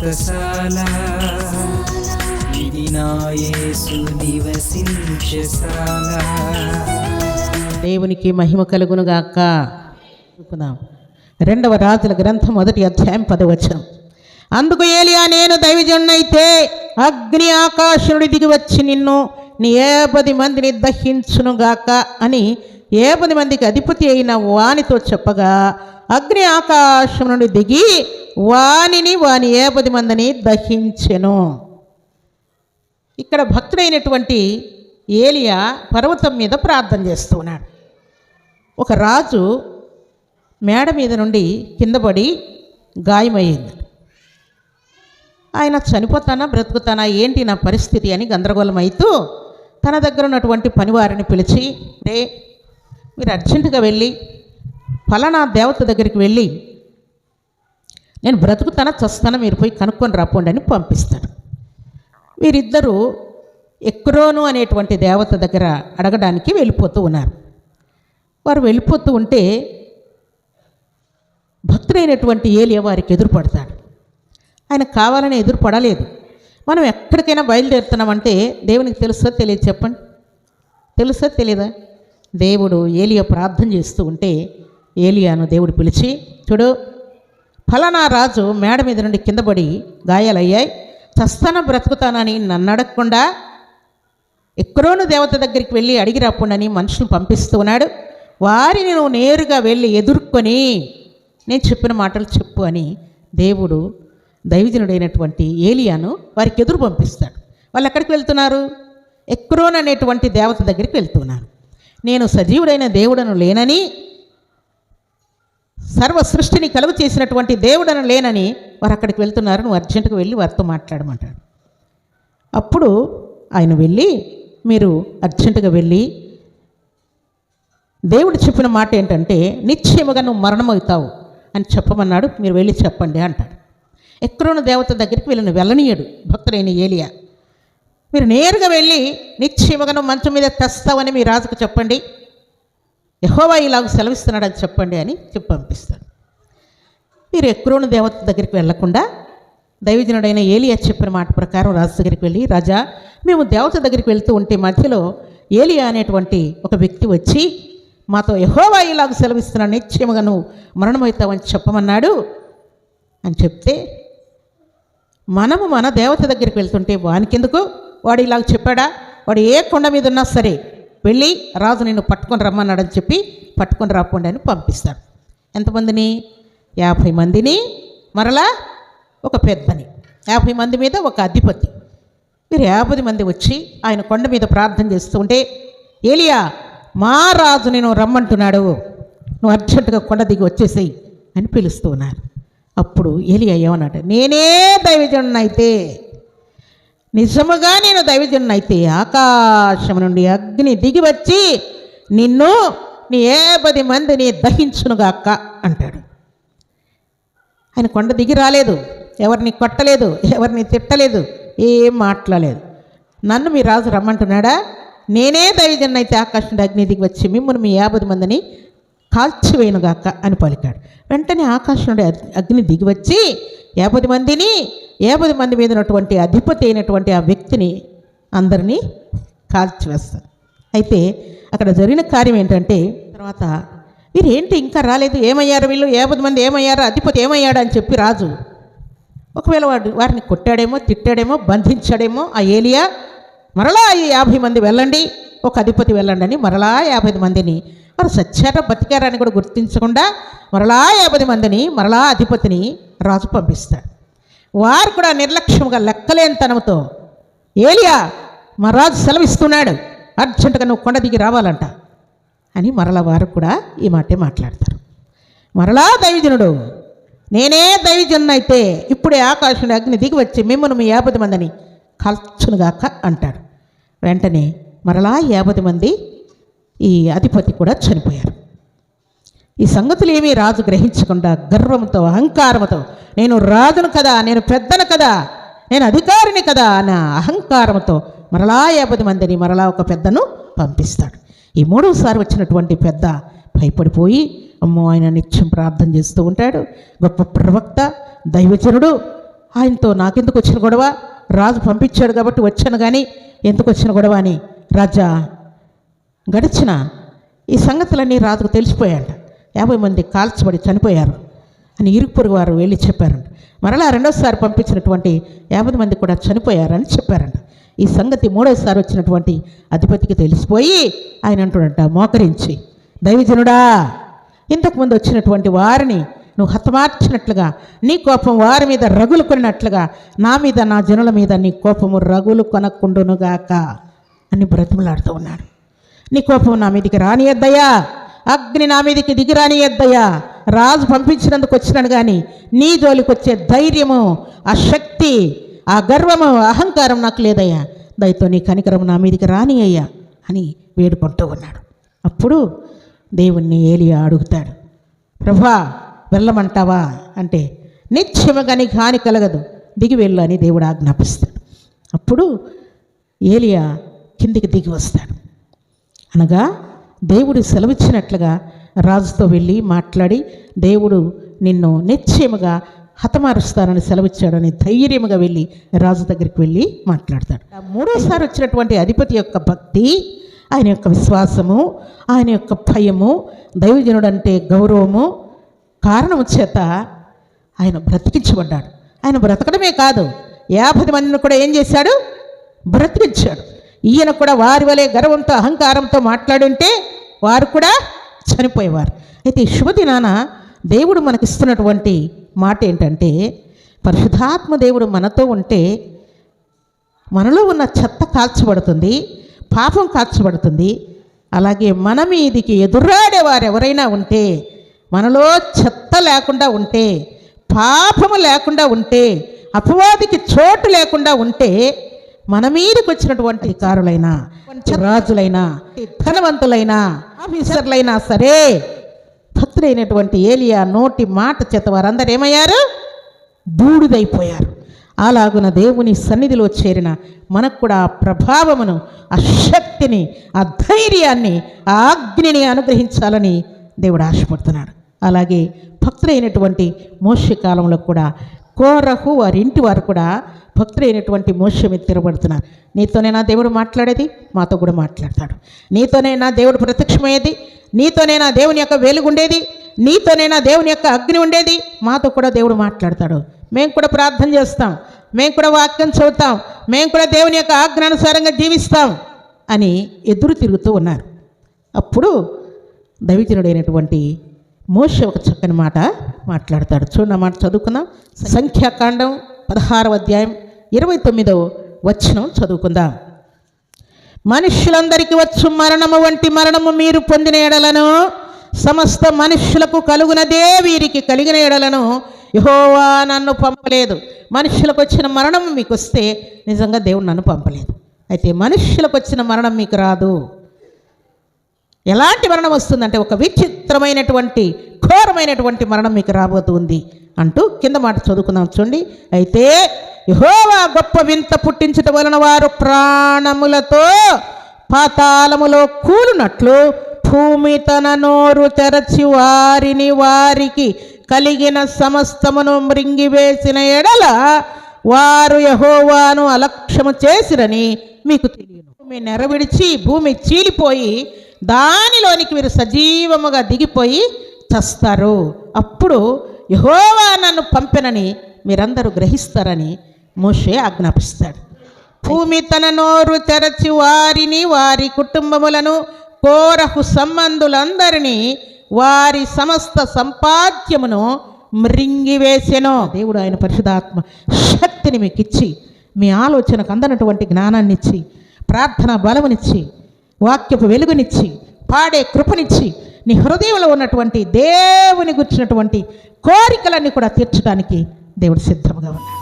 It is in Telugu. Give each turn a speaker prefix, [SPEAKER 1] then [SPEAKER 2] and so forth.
[SPEAKER 1] వ్రతశాల ఇది నివసించశాల
[SPEAKER 2] దేవునికి మహిమ కలుగును అనుకున్నాం రెండవ రాజుల గ్రంథం మొదటి అధ్యాయం పదవచనం. అందుకు ఏలియా నేను దైవజనుడైతే అగ్ని ఆకాశనుడి దిగి వచ్చి నిన్ను నీ ఏ పది మందిని దహించును గాక అని ఏ పది మందికి అధిపతి అయిన వానితో చెప్పగా అగ్ని ఆకాశం నుండి దిగి వానిని వాని ఏపది మందిని దహించెను. ఇక్కడ భక్తుడైనటువంటి ఏలియా పర్వతం మీద ప్రార్థన చేస్తున్నాడు ఒక రాజు మేడ మీద నుండి కిందపడి గాయమయ్యింది ఆయన చనిపోతానా బ్రతుకుతానా ఏంటి నా పరిస్థితి అని గందరగోళం అవుతూ తన దగ్గర ఉన్నటువంటి పనివారిని పిలిచి రే మీరు అర్జెంటుగా వెళ్ళి ఫలానా దేవత దగ్గరికి వెళ్ళి నేను బ్రతుకుతానా చస్తానా మీరు పోయి కనుక్కొని రాపోండి అని పంపిస్తాడు. వీరిద్దరూ ఎక్రోను అనేటువంటి దేవత దగ్గర అడగడానికి వెళ్ళిపోతూ ఉన్నారు. వారు వెళ్ళిపోతూ ఉంటే భక్తుడైనటువంటి ఏలియా వారికి ఎదురుపడతాడు. ఆయన కావాలని ఎదురుపడలేదు. మనం ఎక్కడికైనా బయలుదేరుతున్నామంటే దేవునికి తెలుసో తెలియదు చెప్పండి. తెలుసో తెలియదా దేవుడు ఏలియా ప్రార్థన చేస్తూ ఉంటే ఏలియాను దేవుడు పిలిచి చూడు ఫలానా రాజు మేడ మీద నుండి కింద పడి గాయాలయ్యాయి. చస్తాన బ్రతుకుతానని నన్ను అడగకుండా ఎక్కడోను దేవత దగ్గరికి వెళ్ళి అడిగి రాకుండాని మనుషులు పంపిస్తూ ఉన్నాడు. వారిని నువ్వు నేరుగా వెళ్ళి ఎదుర్కొని నేను చెప్పిన మాటలు చెప్పు అని దేవుడు దైవజనుడైనటువంటి ఏలియాను వారికి ఎదురు పంపిస్తాడు. వాళ్ళు ఎక్కడికి వెళ్తున్నారు? ఎక్రోన్ అనేటువంటి దేవత దగ్గరికి వెళ్తున్నారు. నేను సజీవుడైన దేవుడను లేనని సర్వ సృష్టిని కలుగు చేసినటువంటి దేవుడని లేనని వారు అక్కడికి వెళ్తున్నారు. నువ్వు అర్జెంటుగా వెళ్ళి వారితో మాట్లాడమంటాడు. అప్పుడు ఆయన వెళ్ళి మీరు అర్జెంటుగా వెళ్ళి దేవుడు చెప్పిన మాట ఏంటంటే నిశ్చయముగా నువ్వు మరణమవుతావు అని చెప్పమన్నాడు. మీరు వెళ్ళి చెప్పండి అంటాడు. ఎక్కడున్న దేవత దగ్గరికి వీళ్ళని వెళ్ళనీయడు భక్తుడైన ఏలియా. మీరు నేరుగా వెళ్ళి నిశ్చయముగా నువ్వు మంచం మీద తెస్తావని మీ రాజుకు చెప్పండి. యహోవా ఇలాగ సెలవిస్తున్నాడని చెప్పండి అని చెప్పి పంపిస్తాడు. మీరు ఎక్రోను దేవత దగ్గరికి వెళ్ళకుండా దైవజనుడైన ఏలియా చెప్పిన మాట ప్రకారం రాజు దగ్గరికి వెళ్ళి రాజా మేము దేవత దగ్గరికి వెళ్తూ ఉంటే మధ్యలో ఏలియా అనేటువంటి ఒక వ్యక్తి వచ్చి మాతో యహోవా ఇలాగ సెలవిస్తున్నాడు నిశ్చయముగా నువ్వు మరణమవుతావని చెప్పమన్నాడు అని చెప్తే మనము మన దేవత దగ్గరికి వెళ్తుంటే వానికెందుకు? వాడు ఇలాగ చెప్పాడా? వాడు ఏ కొండ మీద ఉన్నా సరే వెళ్ళి రాజు నిన్ను పట్టుకొని రమ్మన్నాడని చెప్పి పట్టుకొని రాకుండా అని పంపిస్తాడు. ఎంతమందిని? యాభై మందిని. మరలా ఒక పెద్దని. యాభై మంది మీద ఒక అధిపతి. మీరు యాభై మంది వచ్చి ఆయన కొండ మీద ప్రార్థన చేస్తుంటే ఏలియా మా రాజు నేను రమ్మంటున్నాడు. నువ్వు అర్జెంటుగా కొండ దిగి వచ్చేసేయి అని పిలుస్తూ ఉన్నారు. అప్పుడు ఏలియా ఏమన్నాడు నేనే దైవజనునైతే నిజముగా నేను దైవజనునైతే ఆకాశం నుండి అగ్ని దిగి వచ్చి నిన్ను నీ ఏ పది మందిని దహించునుగాక అంటాడు. ఆయన కొండ దిగి రాలేదు ఎవరిని కొట్టలేదు ఎవరిని తిట్టలేదు ఏం మాట్లాడలేదు. నన్ను మీ రాజు రమ్మంటున్నాడా? నేనే దైవజన్ అయితే ఆకాశం అగ్ని దిగి వచ్చి మిమ్మల్ని మీ యాభై మందిని కాల్చివేయనుగాక అని పలికాడు. వెంటనే ఆకాశం అగ్ని దిగి వచ్చి యాభై మందిని యాభై మంది మీద ఉన్నటువంటి అధిపతి అయినటువంటి ఆ వ్యక్తిని అందరినీ కాల్చివేస్తారు. అయితే అక్కడ జరిగిన కార్యం ఏంటంటే తర్వాత వీరేంటి ఇంకా రాలేదు? ఏమయ్యారు వీళ్ళు? యాభై మంది ఏమయ్యారు? అధిపతి ఏమయ్యాడు అని చెప్పి రాజు ఒకవేళ వాడు వారిని కొట్టాడేమో తిట్టాడేమో బంధించాడేమో ఆ ఏలియా మరలా ఈ యాభై మంది వెళ్ళండి ఒక అధిపతి వెళ్ళండి అని మరలా యాభై మందిని వారు సచ్చారా బతికారని కూడా గుర్తించకుండా మరలా యాభై మందిని మరలా అధిపతిని రాజు పంపిస్తాడు. వారు కూడా నిర్లక్ష్యంగా లెక్కలేనితనంతో ఏలియా మా రాజు సెలవిస్తున్నాడు. అర్జెంటుగా నువ్వు కొండ దిగి రావాలంట అని మరలా వారు కూడా ఈ మాటే మాట్లాడతారు. మరలా దైవజనుడు నేనే దైవజనుడు అయితే ఇప్పుడే ఆకాశం అగ్ని దిగి వచ్చి మిమ్మల్ని మీ యాభై మందిని కల్చునుగాక అంటాడు. వెంటనే మరలా యాభై మంది ఈ అధిపతి కూడా చనిపోయారు. ఈ సంగతులు ఏమీ రాజు గ్రహించకుండా గర్వంతో అహంకారంతో నేను రాజును కదా నేను పెద్దను కదా నేను అధికారిని కదా అన్న అహంకారంతో మరలా యాభై మందిని మరలా ఒక పెద్దను పంపిస్తాడు. ఈ మూడవసారి వచ్చినటువంటి పెద్ద భయపడిపోయి అమ్మో ఆయన నిత్యం ప్రార్థన చేస్తూ ఉంటాడు. గొప్ప ప్రవక్త దైవచనుడు ఆయనతో నాకెందుకు వచ్చిన గొడవ? రాజు పంపించాడు కాబట్టి వచ్చాను కానీ ఎందుకు వచ్చిన గొడవ అని రాజా గడిచిన ఈ సంగతులన్నీ రాజుకు తెలిసిపోయాడు యాభై మంది కాల్చబడి చనిపోయారు అని ఇరుగు పొరుగు వారు వెళ్ళి చెప్పారంట. మరలా రెండోసారి పంపించినటువంటి యాభై మంది కూడా చనిపోయారని చెప్పారంట. ఈ సంగతి మూడోసారి వచ్చినటువంటి అధిపతికి తెలిసిపోయి ఆయన అంటుడంట మోకరించి దైవజనుడా ఇంతకుముందు వచ్చినటువంటి వారిని నువ్వు హతమార్చినట్లుగా నీ కోపం వారి మీద రగులు కొనినట్లుగా నా మీద నా జనుల మీద నీ కోపము రగులు కొనకుండునుగాక అని బ్రతిమలాడుతూ ఉన్నాడు. నీ కోపం నా మీదకి రానియద్దయ్యా అగ్ని నా మీదకి దిగిరాని ఎద్దయ్యా. రాజు పంపించినందుకు వచ్చినాను కానీ నీ జోలికి వచ్చే ధైర్యము ఆ శక్తి ఆ గర్వము అహంకారం నాకు లేదయ్యా. దయతో నీ కనికరం నా మీదికి రాని అయ్యా అని వేడుకుంటూ ఉన్నాడు. అప్పుడు దేవుణ్ణి ఏలియా అడుగుతాడు ప్రభా వెళ్ళమంటావా? అంటే నిత్యముగా నీకు హాని కలగదు దిగి వెళ్ళు అని దేవుడు ఆజ్ఞాపిస్తాడు. అప్పుడు ఏలియా కిందికి దిగి వస్తాడు. అనగా దేవుడు సెలవిచ్చినట్లుగా రాజుతో వెళ్ళి మాట్లాడి దేవుడు నిన్ను నిశ్చయముగా హతమారుస్తానని సెలవిచ్చాడని ధైర్యముగా వెళ్ళి రాజు దగ్గరికి వెళ్ళి మాట్లాడతాడు. ఆ మూడోసారి వచ్చినటువంటి అధిపతి యొక్క భక్తి ఆయన యొక్క విశ్వాసము ఆయన యొక్క భయము దైవజనుడు అంటే గౌరవము కారణము చేత ఆయన బ్రతికించబడ్డాడు. ఆయన బ్రతకడమే కాదు యాభై మందిని కూడా ఏం చేశాడు? బ్రతికించాడు. ఈయన కూడా వారి వలె గర్వంతో అహంకారంతో మాట్లాడుంటే వారు కూడా చనిపోయేవారు. అయితే శుభదినాన దేవుడు మనకిస్తున్నటువంటి మాట ఏంటంటే పరిశుధాత్మ దేవుడు మనతో ఉంటే మనలో ఉన్న చెత్త కాల్చబడుతుంది పాపం కాల్చబడుతుంది. అలాగే మన మీదికి ఎదురాడే వారు ఎవరైనా ఉంటే మనలో చెత్త లేకుండా ఉంటే పాపము లేకుండా ఉంటే అపవాదికి చోటు లేకుండా ఉంటే మన మీదకి వచ్చినటువంటి అధికారులైనా రాజులైనా ధనవంతులైనా ఆఫీసర్లైనా సరే భక్తులైనటువంటి ఏలియా నోటి మాట చేత వారందరూ ఏమయ్యారు? బూడిదైపోయారు. అలాగున దేవుని సన్నిధిలో చేరిన మనకు కూడా ఆ ప్రభావమును ఆ శక్తిని ఆ ధైర్యాన్ని ఆ అగ్నిని అనుగ్రహించాలని దేవుడు ఆశపడుతున్నాడు. అలాగే భక్తులైనటువంటి మోష్య కాలంలో కూడా కోరహు వారి ఇంటి వారు కూడా భక్తులైనటువంటి మోష్య మీద తిరగబడుతున్నారు. నీతోనే నా దేవుడు మాట్లాడేది మాతో కూడా మాట్లాడతాడు. నీతోనే నా దేవుడు ప్రత్యక్షమయ్యేది నీతోనే నా దేవుని యొక్క వెలుగుండేది నీతోనే నా దేవుని యొక్క అగ్ని ఉండేది మాతో కూడా దేవుడు మాట్లాడతాడు. మేము కూడా ప్రార్థన చేస్తాం మేము కూడా వాక్యం చదువుతాం మేము కూడా దేవుని యొక్క ఆజ్ఞానుసారంగా జీవిస్తాం అని ఎదురు తిరుగుతూ ఉన్నారు. అప్పుడు దైవజనుడైనటువంటి మోష ఒక చక్కని మాట మాట్లాడతాడు. చూడండి మాట చదువుకుందాం. సంఖ్యాకాండం పదహారవ అధ్యాయం ఇరవై తొమ్మిదవ వచనం చదువుకుందాం. మనుష్యులందరికీ వచ్చు మరణము వంటి మరణము మీరు పొందిన ఎడలను సమస్త మనుష్యులకు కలుగునదే వీరికి కలిగిన ఎడలను యహోవా నన్ను పంపలేదు. మనుష్యులకు వచ్చిన మరణం మీకు వస్తే నిజంగా దేవుడు నన్ను పంపలేదు. అయితే మనుష్యులకు వచ్చిన మరణం మీకు రాదు. ఎలాంటి మరణం వస్తుందంటే ఒక విచిత్రమైనటువంటి ఘోరమైనటువంటి మరణం మీకు రాబోతుంది అంటూ కింద మాట చదువుకుందాం చూడండి. అయితే యహోవా గొప్ప వింత పుట్టించటం వలన వారు ప్రాణములతో పాతాళములో కూలునట్లు భూమి తన నోరు తెరచి వారిని వారికి కలిగిన సమస్తమును మృంగివేసిన ఎడల వారు యహోవాను అలక్ష్యము చేసిరని మీకు తెలియను. భూమి నెరవిడిచి భూమి చీలిపోయి దానిలోనికి మీరు సజీవముగా దిగిపోయి చస్తారు. అప్పుడు యహోవా నన్ను పంపినని మీరందరూ గ్రహిస్తారని మోషే ఆజ్ఞాపిస్తాడు. భూమి తన నోరు తెరచి వారిని వారి కుటుంబములను కోరహు సంబంధులందరినీ వారి సమస్త సంపాద్యమును మృంగివేసెను దేవుడు ఆయన పరిశుధాత్మ శక్తిని మీకు ఇచ్చి మీ ఆలోచనకు అందనటువంటి జ్ఞానాన్ని ఇచ్చి ప్రార్థన బలమునిచ్చి వాక్యపు వెలుగునిచ్చి పాడే కృపనిచ్చి నీ హృదయంలో ఉన్నటువంటి దేవుని గుర్చినటువంటి కోరికలన్నీ కూడా తీర్చడానికి దేవుడు సిద్ధంగా ఉన్నాడు.